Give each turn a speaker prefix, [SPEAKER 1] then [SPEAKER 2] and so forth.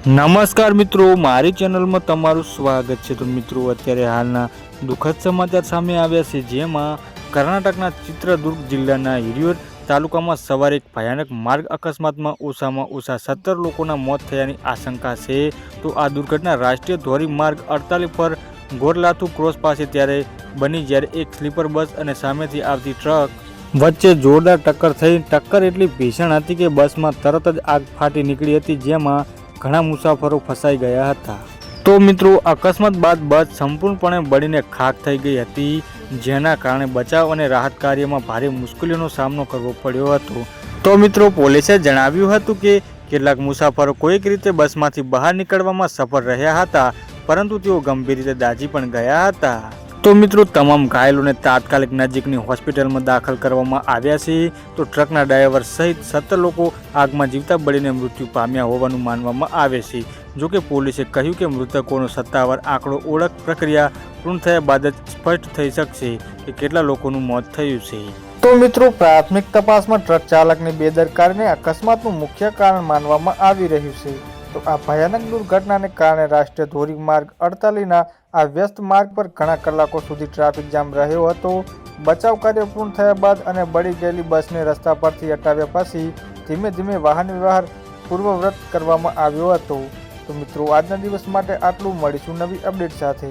[SPEAKER 1] નમસ્કાર મિત્રો, મારી ચેનલમાં તમારું સ્વાગત છે. તો મિત્રો, અત્યારે હાલના દુઃખદ સમાચાર સામે આવ્યા છે, જેમાં કર્ણાટકના ચિત્રદુર્ગ જિલ્લાના હિરિયોર તાલુકામાં સવારે એક ભયાનક માર્ગ અકસ્માતમાં ઓછામાં ઓછા સત્તર લોકોના મોત થયાની આશંકા છે. તો આ દુર્ઘટના રાષ્ટ્રીય ધોરીમાર્ગ અડતાલીસ પર ગોરલાથુ ક્રોસ પાસે ત્યારે બની જ્યારે એક સ્લીપર બસ અને સામેથી આવતી ટ્રક વચ્ચે જોરદાર ટક્કર થઈ. ટક્કર એટલી ભીષણ હતી કે બસમાં તરત જ આગ ફાટી નીકળી હતી, જેમાં ઘણા મુસાફરો ફસાઈ ગયા હતા. તો મિત્રો, અકસ્માત બાદ બસ સંપૂર્ણપણે બળીને ખાક થઈ ગઈ હતી, જેના કારણે બચાવ અને રાહત કાર્યમાં ભારે મુશ્કેલીઓનો સામનો કરવો પડ્યો હતો. તો મિત્રો, પોલીસે જણાવ્યું હતું કે, કેટલાક મુસાફરો કોઈક રીતે બસમાંથી બહાર નીકળવામાં સફળ રહ્યા હતા, પરંતુ તેઓ ગંભીર રીતે દાઝી પણ ગયા હતા. તો મિત્રો, તમામ ઘાયલોને તાત્કાલિક નજીકની હોસ્પિટલમાં દાખલ કરવામાં આવ્યા છે. તો ટ્રકના ડ્રાઈવર સહિત સત્તર લોકો આગમાં જીવતા બળીને મૃત્યુ પામ્યા હોવાનું માનવામાં આવે છે. જોકે પોલીસે કહ્યું કે મૃતકોનો સત્તાવાર આંકડો ઓળખ પ્રક્રિયા પૂર્ણ થયા બાદ જ સ્પષ્ટ થઈ શકશે કે કેટલા લોકોનું મોત થયું છે. તો મિત્રો, પ્રાથમિક તપાસમાં ટ્રક ચાલકની બેદરકારીને અકસ્માતનું મુખ્ય કારણ માનવામાં આવી રહ્યું છે. તો આ ભયાનક દુર્ઘટનાને કારણે રાષ્ટ્રીય ધોરીમાર્ગ અડતાલીના આ વ્યસ્ત માર્ગ પર ઘણા કલાકો સુધી ટ્રાફિક જામ રહ્યો હતો. બચાવ કાર્ય પૂર્ણ થયા બાદ અને બળી ગયેલી બસને રસ્તા પરથી હટાવ્યા પછી ધીમે ધીમે વાહન વ્યવહાર પૂર્વવ્રત કરવામાં આવ્યો હતો. તો મિત્રો, આજના દિવસ માટે આટલું. મળીશું નવી અપડેટ સાથે.